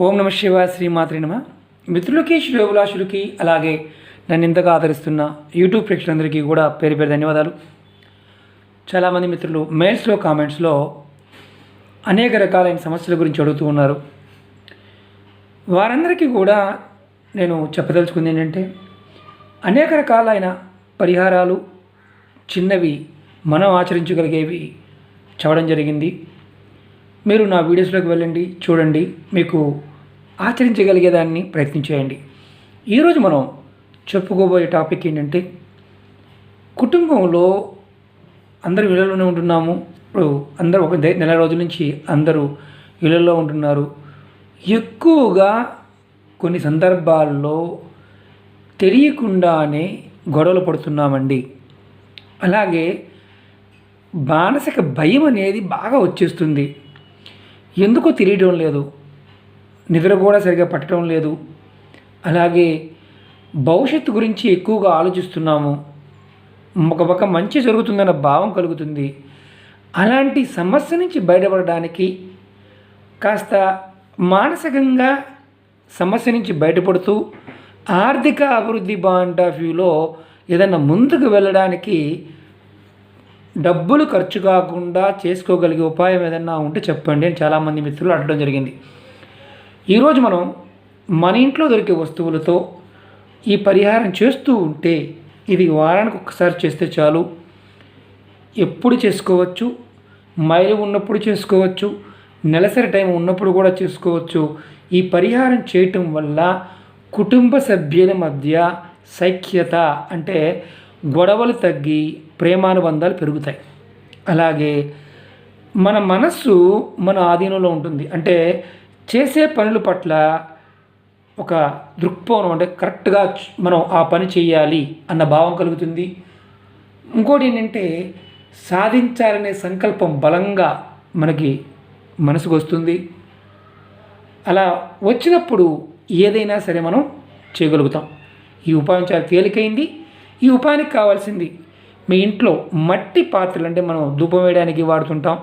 ఓం నమ శివ శ్రీమాత్రి నమ. మిత్రులకి శ్రేయోభిలాషులకి అలాగే నన్ను ఇంతగా ఆదరిస్తున్న యూట్యూబ్ ప్రేక్షకులందరికీ కూడా పేరు పేరు ధన్యవాదాలు. చాలామంది మిత్రులు మెయిల్స్లో కామెంట్స్లో అనేక రకాలైన సమస్యల గురించి అడుగుతూ ఉన్నారు. వారందరికీ కూడా నేను చెప్పదలుచుకుంది ఏంటంటే అనేక రకాలైన పరిహారాలు చిన్నవి మనం ఆచరించగలిగేవి చెప్పడం జరిగింది. మీరు నా వీడియోస్లోకి వెళ్ళండి చూడండి మీకు ఆచరించగలిగేదాన్ని ప్రయత్నించేయండి. ఈరోజు మనం చెప్పుకోబోయే టాపిక్ ఏంటంటే కుటుంబంలో అందరూ ఇళ్ళలోనే ఉంటున్నాము. ఇప్పుడు అందరూ ఒక నెల రోజుల నుంచి అందరూ ఇళ్ళల్లో ఉంటున్నారు. ఎక్కువగా కొన్ని సందర్భాల్లో తెలియకుండానే గొడవలు పడుతున్నామండి. అలాగే మానసిక భయం అనేది బాగా వచ్చేస్తుంది. ఎందుకో తెలియడం లేదు. నిద్ర కూడా సరిగా పట్టడం లేదు. అలాగే భవిష్యత్తు గురించి ఎక్కువగా ఆలోచిస్తున్నాము. ఒక పక్క మంచి జరుగుతుందన్న భావం కలుగుతుంది. అలాంటి సమస్య నుంచి బయటపడడానికి కాస్త మానసికంగా సమస్య నుంచి బయటపడుతూ ఆర్థిక అభివృద్ధి పాయింట్ ఆఫ్ వ్యూలో ఏదన్నా ముందుకు వెళ్ళడానికి డబ్బులు ఖర్చు కాకుండా చేసుకోగలిగే ఉపాయం ఏదైనా ఉంటే చెప్పండి అని చాలామంది మిత్రులు అడగడం జరిగింది. ఈరోజు మనం మన ఇంట్లో దొరికే వస్తువులతో ఈ పరిహారం చేస్తూ ఉంటే ఇది వారానికి ఒక్కసారి చేస్తే చాలు. ఎప్పుడు చేసుకోవచ్చు? మైలు ఉన్నప్పుడు చేసుకోవచ్చు? నెలసరి టైం ఉన్నప్పుడు కూడా చేసుకోవచ్చు. ఈ పరిహారం చేయటం వల్ల కుటుంబ సభ్యుల మధ్య సైక్యత అంటే గొడవలు తగ్గి ప్రేమానుబంధాలు పెరుగుతాయి. అలాగే మన మనస్సు మన ఆధీనంలో ఉంటుంది. అంటే చేసే పనుల పట్ల ఒక దృక్పథం అంటే కరెక్ట్గా మనం ఆ పని చేయాలి అన్న భావం కలుగుతుంది. ఇంకోటి ఏంటంటే సాధించాలనే సంకల్పం బలంగా మనకి మనసుకు వస్తుంది. అలా వచ్చినప్పుడు ఏదైనా సరే మనం చేయగలుగుతాం. ఈ ఉపాయం చాలా తేలికైంది. ఈ ఉపాయానికి కావాల్సింది మీ ఇంట్లో మట్టి పాత్రలు అంటే మనం ధూపం వేయడానికి వాడుతుంటాం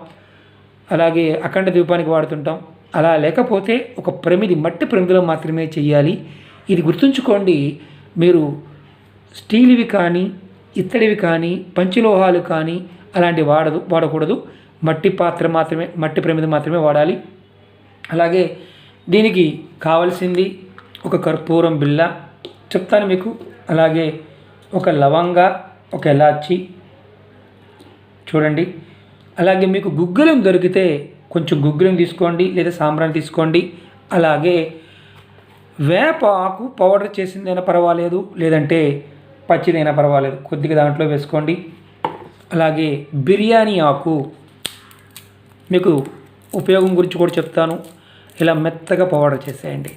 అలాగే అఖండ దీపానికి వాడుతుంటాం. అలా లేకపోతే ఒక ప్రమిది మట్టి ప్రమిదిలో మాత్రమే చేయాలి. ఇది గుర్తుంచుకోండి మీరు స్టీల్వి కానీ ఇత్తడివి కానీ పంచలోహాలు కానీ అలాంటివి వాడదు వాడకూడదు. మట్టి పాత్ర మాత్రమే మట్టి ప్రమిది మాత్రమే వాడాలి. అలాగే దీనికి కావలసింది ఒక కర్పూరం బిళ్ళ. చెప్తాను మీకు. అలాగే ఒక లవంగ ఒక ఎలాచి చూడండి. అలాగే మీకు గుగ్గిలం దొరికితే కొంచెం గుగ్గిలం తీసుకోండి లేదా సాంబ్రాన్ని తీసుకోండి. అలాగే వేప ఆకు పౌడర్ చేసిందైనా పర్వాలేదు లేదంటే పచ్చిదైనా పర్వాలేదు. కొద్దిగా దాంట్లో వేసుకోండి. అలాగే బిర్యానీ ఆకు మీకు ఉపయోగం గురించి కూడా చెప్తాను. ఇలా మెత్తగా పౌడర్ చేసేయండి.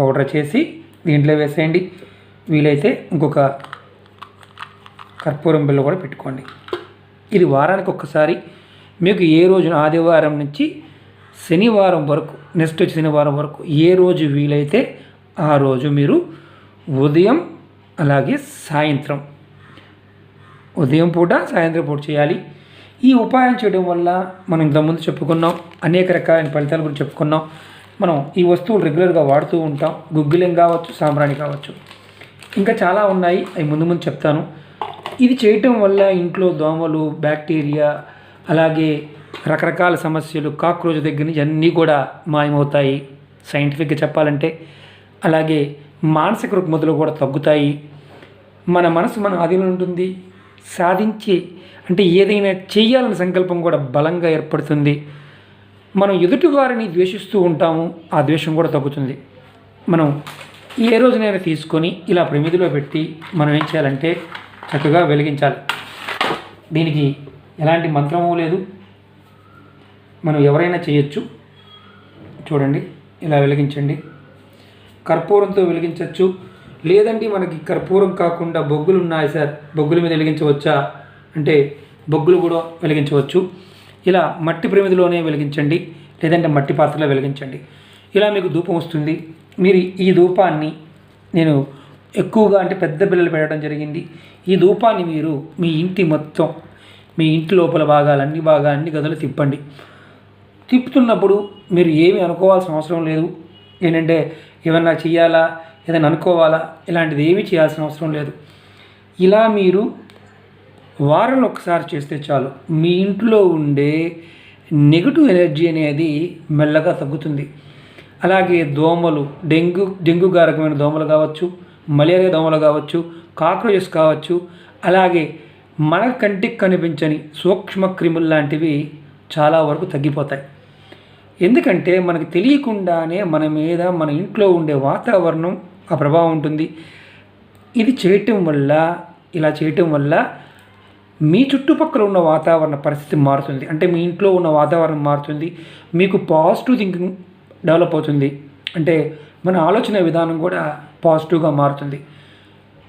పౌడర్ చేసి దీంట్లో వేసేయండి. వీలైతే ఇంకొక కర్పూరం బిల్లు కూడా పెట్టుకోండి. ఇది వారానికి ఒక్కసారి. మీకు ఏ రోజున ఆదివారం నుంచి శనివారం వరకు నెక్స్ట్ వచ్చి శనివారం వరకు ఏ రోజు వీలైతే ఆ రోజు మీరు ఉదయం అలాగే సాయంత్రం ఉదయం పూట సాయంత్రం పూట చేయాలి. ఈ ఉపాయం చేయడం వల్ల మనం ఇంతకుముందు చెప్పుకున్నాం అనేక రకాలైన ఫలితాల గురించి చెప్పుకున్నాం. మనం ఈ వస్తువులు రెగ్యులర్గా వాడుతూ ఉంటాం. గుగ్గిలం కావచ్చు సాంబ్రాణి కావచ్చు. ఇంకా చాలా ఉన్నాయి. అవి ముందు ముందు చెప్తాను. ఇది చేయటం వల్ల ఇంట్లో దోమలు బ్యాక్టీరియా అలాగే రకరకాల సమస్యలు కాక్రోచ్ దగ్గర నుంచి అన్నీ కూడా మాయమవుతాయి. సైంటిఫిక్గా చెప్పాలంటే. అలాగే మానసిక రుగ్మతులు కూడా తగ్గుతాయి. మన మనసు మన ఆధీనంలో ఉంటుంది. సాధించి అంటే ఏదైనా చేయాలనే సంకల్పం కూడా బలంగా ఏర్పడుతుంది. మనం ఎదుటి వారిని ద్వేషిస్తూ ఉంటాము. ఆ ద్వేషం కూడా తగ్గుతుంది. మనం ఏ రోజునైనా తీసుకొని ఇలా ప్రమిదిలో పెట్టి మనం ఏం చేయాలంటే చక్కగా వెలిగించాలి. దీనికి ఎలాంటి మంత్రము లేదు. మనం ఎవరైనా చేయొచ్చు. చూడండి ఇలా వెలిగించండి. కర్పూరంతో వెలిగించవచ్చు లేదండి మనకి కర్పూరం కాకుండా బొగ్గులు ఉన్నాయి సార్. బొగ్గుల మీద వెలిగించవచ్చా? అంటే బొగ్గులు కూడా వెలిగించవచ్చు. ఇలా మట్టి ప్రమిదిలోనే వెలిగించండి. లేదంటే మట్టి పాత్రలో వెలిగించండి. ఇలా మీకు ధూపం వస్తుంది. మీరు ఈ ధూపాన్ని నేను ఎక్కువగా అంటే పెద్ద బిళ్ళలు పెట్టడం జరిగింది. ఈ ధూపాన్ని మీరు మీ ఇంటి మొత్తం మీ ఇంటి లోపల భాగాలు అన్ని భాగాలు అన్ని గదులు తిప్పండి. తిప్పుతున్నప్పుడు మీరు ఏమీ అనుకోవాల్సిన అవసరం లేదు. ఏంటంటే ఏమన్నా చేయాలా ఏదైనా అనుకోవాలా ఇలాంటిది ఏమీ చేయాల్సిన అవసరం లేదు. ఇలా మీరు వారంలో ఒకసారి చేస్తే చాలు. మీ ఇంట్లో ఉండే నెగిటివ్ ఎనర్జీ అనేది మెల్లగా తగ్గుతుంది. అలాగే దోమలు డెంగ్యూ డెంగ్యూ కారకమైన దోమలు కావచ్చు మలేరియా దోమలు కావచ్చు కాక్రోచెస్ కావచ్చు అలాగే మన కంటికి కనిపించని సూక్ష్మ క్రిములు లాంటివి చాలా వరకు తగ్గిపోతాయి. ఎందుకంటే మనకు తెలియకుండానే మన మీద మన ఇంట్లో ఉండే వాతావరణం ఆ ప్రభావం ఉంటుంది. ఇది చేయటం వల్ల ఇలా చేయటం వల్ల మీ చుట్టుపక్కల ఉన్న వాతావరణ పరిస్థితి మారుతుంది. అంటే మీ ఇంట్లో ఉన్న వాతావరణం మారుతుంది. మీకు పాజిటివ్ థింకింగ్ డెవలప్ అవుతుంది. అంటే మన ఆలోచన విధానం కూడా పాజిటివ్గా మారుతుంది.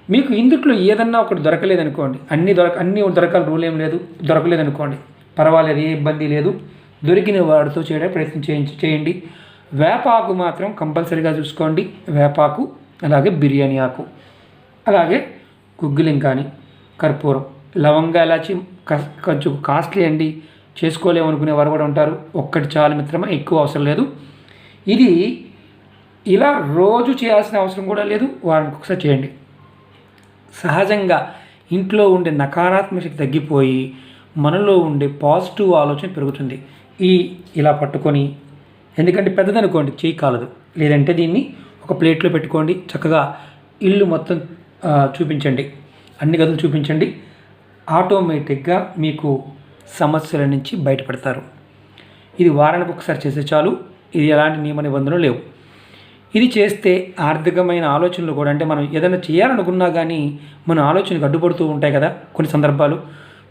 మీకు ఇందుట్లో ఏదన్నా ఒకటి దొరకలేదనుకోండి. అన్ని దొరక అన్ని దొరకాల రూల్ ఏం లేదు. దొరకలేదనుకోండి. పర్వాలేదు ఏ ఇబ్బంది లేదు. దొరికిన వాడితో చేయడానికి ప్రయత్నం చేయించి చేయండి. వేపాకు మాత్రం కంపల్సరీగా చూసుకోండి. వేపాకు అలాగే బిర్యానీ ఆకు అలాగే గుగ్గిలిం కానీ కర్పూరం లవంగా ఇలాచి కొంచెం కాస్ట్లీ అండి. చేసుకోలేము అనుకునే వారు కూడా ఉంటారు. ఒక్కటి చాలు మిత్రమా ఎక్కువ అవసరం లేదు. ఇది ఇలా రోజు చేయాల్సిన అవసరం కూడా లేదు. వారానికి ఒకసారి చేయండి. సహజంగా ఇంట్లో ఉండే నకారాత్మక శక్తి తగ్గిపోయి మనలో ఉండే పాజిటివ్ ఆలోచన పెరుగుతుంది. ఈ ఇలా పట్టుకొని ఎందుకంటే పెద్దదనుకోండి చేయి కాలదు. లేదంటే దీన్ని ఒక ప్లేట్లో పెట్టుకోండి. చక్కగా ఇల్లు మొత్తం చూపించండి. అన్ని గదులు చూపించండి. ఆటోమేటిక్గా మీకు సమస్యల నుంచి బయటపడతారు. ఇది వారానికి ఒకసారి చేస్తే చాలు. ఇది ఎలాంటి నియమ నిబంధనలు లేవు. ఇది చేస్తే ఆర్థికమైన ఆలోచనలు కూడా అంటే మనం ఏదైనా చేయాలనుకున్నా కానీ మన ఆలోచనకు అడ్డుపడుతూ ఉంటాయి కదా కొన్ని సందర్భాలు.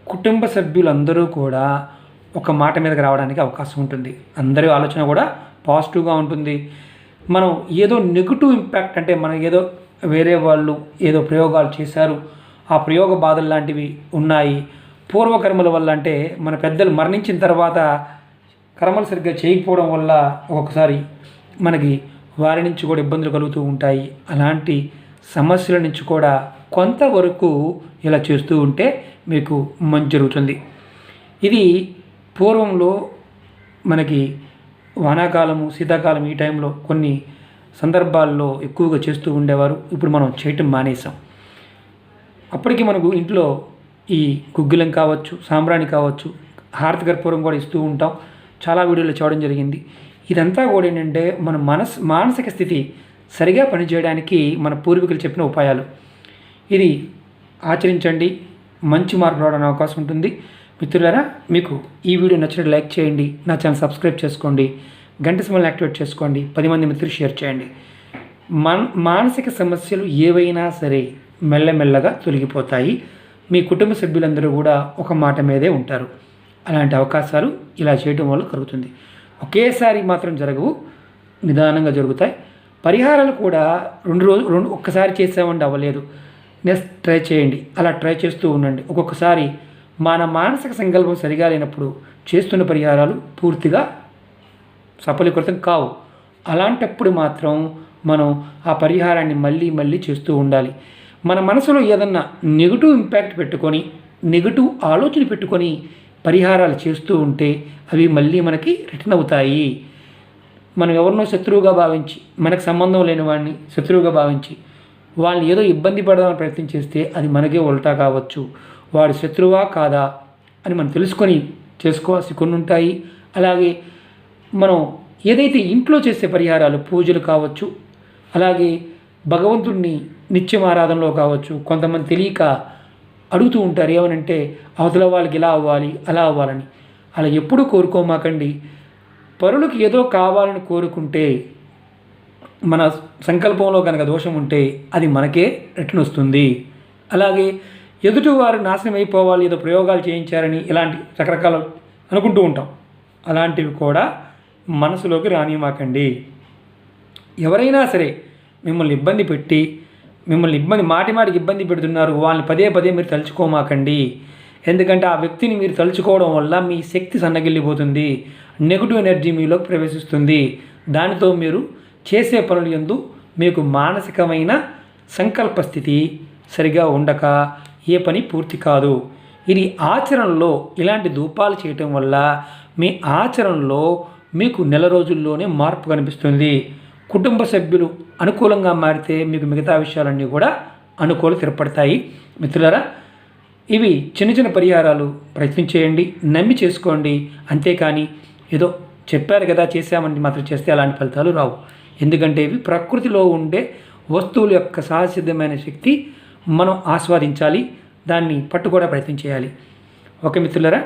కుటుంబ సభ్యులందరూ కూడా ఒక మాట మీదకి రావడానికి అవకాశం ఉంటుంది. అందరి ఆలోచన కూడా పాజిటివ్గా ఉంటుంది. మనం ఏదో నెగిటివ్ ఇంపాక్ట్ అంటే మనం ఏదో వేరే వాళ్ళు ఏదో ప్రయోగాలు చేశారు. ఆ ప్రయోగ బాధలు లాంటివి ఉన్నాయి. పూర్వకర్మల వల్ల అంటే మన పెద్దలు మరణించిన తర్వాత కర్మలు సరిగ్గా చేయకపోవడం వల్ల ఒక్కొక్కసారి మనకి వారి నుంచి కూడా ఇబ్బందులు కలుగుతూ ఉంటాయి. అలాంటి సమస్యల నుంచి కూడా కొంతవరకు ఇలా చేస్తూ ఉంటే మీకు మంచి జరుగుతుంది. ఇది పూర్వంలో మనకి వానాకాలము శీతాకాలం ఈ టైంలో కొన్ని సందర్భాల్లో ఎక్కువగా చేస్తూ ఉండేవారు. ఇప్పుడు మనం చేయటం మానేసాం అప్పటికి మనకు ఇంట్లో ఈ గుగ్గిలం కావచ్చు సాంబ్రాణి కావచ్చు హారతి కర్పూరం కూడా ఇస్తూ ఉంటాం. చాలా వీడియోలు చూడడం జరిగింది. ఇదంతా కూడా ఏంటంటే మన మనస్ మానసిక స్థితి సరిగా పనిచేయడానికి మన పూర్వీకులు చెప్పిన ఉపాయాలు. ఇది ఆచరించండి. మంచి మార్పు రావడానికి అవకాశం ఉంటుంది. మిత్రులారా మీకు ఈ వీడియో నచ్చినట్టు లైక్ చేయండి. నా ఛానల్ సబ్స్క్రైబ్ చేసుకోండి. గంట సమయాన్ని యాక్టివేట్ చేసుకోండి. పది మంది మిత్రులు షేర్ చేయండి. మన మానసిక సమస్యలు ఏవైనా సరే మెల్లమెల్లగా తొలగిపోతాయి. మీ కుటుంబ సభ్యులందరూ కూడా ఒక మాట మీదే ఉంటారు. అలాంటి అవకాశాలు ఇలా చేయడం వల్ల కలుగుతుంది. ఒకేసారి మాత్రం జరగవు నిదానంగా జరుగుతాయి. పరిహారాలు కూడా రెండు రోజు రెండు ఒక్కసారి చేసామండి అవ్వలేదు. నెక్స్ట్ ట్రై చేయండి. అలా ట్రై చేస్తూ ఉండండి. ఒక్కొక్కసారి మన మానసిక సంకల్పం సరిగా లేనప్పుడు చేస్తున్న పరిహారాలు పూర్తిగా సఫలీకృతం కావు. అలాంటప్పుడు మాత్రం మనం ఆ పరిహారాన్ని మళ్ళీ మళ్ళీ చేస్తూ ఉండాలి. మన మనసులో ఏదన్నా నెగిటివ్ ఇంపాక్ట్ పెట్టుకొని నెగిటివ్ ఆలోచన పెట్టుకొని పరిహారాలు చేస్తూ ఉంటే అవి మళ్ళీ మనకి రిటర్న్ అవుతాయి. మనం ఎవరినో శత్రువుగా భావించి మనకు సంబంధం లేని వాడిని శత్రువుగా భావించి వాళ్ళని ఏదో ఇబ్బంది పడదామని ప్రయత్నం చేస్తే అది మనకే ఉల్టా కావచ్చు. వాడు శత్రువా కాదా అని మనం తెలుసుకొని చేసుకోవాల్సి కొన్ని ఉంటాయి. అలాగే మనం ఏదైతే ఇంట్లో చేసే పరిహారాలు పూజలు కావచ్చు అలాగే భగవంతుడిని నిత్యం ఆరాధనలో కావచ్చు కొంతమంది తెలియక అడుగుతూ ఉంటారు ఏమనంటే అవతల వాళ్ళకి ఇలా అవ్వాలి అలా అవ్వాలని. అలా ఎప్పుడూ కోరుకోమాకండి. పరులకు ఏదో కావాలని కోరుకుంటే మన సంకల్పంలో కనుక దోషం ఉంటే అది మనకే రిటర్న్ వస్తుంది అలాగే ఎదుటివారు నాశనం అయిపోవాలి ఏదో ప్రయోగాలు చేయించారని ఇలాంటి రకరకాల అనుకుంటూ ఉంటాం. అలాంటివి కూడా మనసులోకి రానివ్వకండి ఎవరైనా సరే మిమ్మల్ని ఇబ్బంది పెట్టి మిమ్మల్ని ఇబ్బంది మాటి మాటికి ఇబ్బంది పెడుతున్నారు. వాళ్ళని పదే పదే మీరు తలుచుకోమాకండి. ఎందుకంటే ఆ వ్యక్తిని మీరు తలుచుకోవడం వల్ల మీ శక్తి సన్నగిల్లిపోతుంది. నెగిటివ్ ఎనర్జీ మీలోకి ప్రవేశిస్తుంది. దానితో మీరు చేసే పనులు ఎందు మీకు మానసికమైన సంకల్ప స్థితి సరిగా ఉండక ఏ పని పూర్తి కాదు. ఇది ఆచరణలో ఇలాంటి ధూపాలు చేయటం వల్ల మీ ఆచరణలో మీకు నెల రోజుల్లోనే మార్పు కనిపిస్తుంది. కుటుంబ సభ్యులు అనుకూలంగా మారితే మీకు మిగతా విషయాలన్నీ కూడా అనుకూల స్థిరపడతాయి. మిత్రులారా ఇవి చిన్న చిన్న పరిహారాలు ప్రయత్నం చేయండి నమ్మి చేసుకోండి. అంతేకాని ఏదో చెప్పారు కదా చేశామని మాత్రం చేస్తే అలాంటి ఫలితాలు రావు. ఎందుకంటే ఇవి ప్రకృతిలో ఉండే వస్తువుల యొక్క సహసిద్ధమైన శక్తి మనం ఆస్వాదించాలి దాన్ని పట్టుకోవడం ప్రయత్నం చేయాలి. ఓకే మిత్రులరా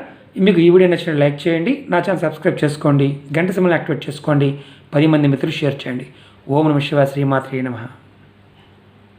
మీకు ఈ వీడియో నచ్చిన లైక్ చేయండి నా ఛానల్ సబ్స్క్రైబ్ చేసుకోండి గంట సమయం యాక్టివేట్ చేసుకోండి. పది మంది మిత్రులు షేర్ చేయండి. ఓం నమ శివ శ్రీమాత్రి నమః.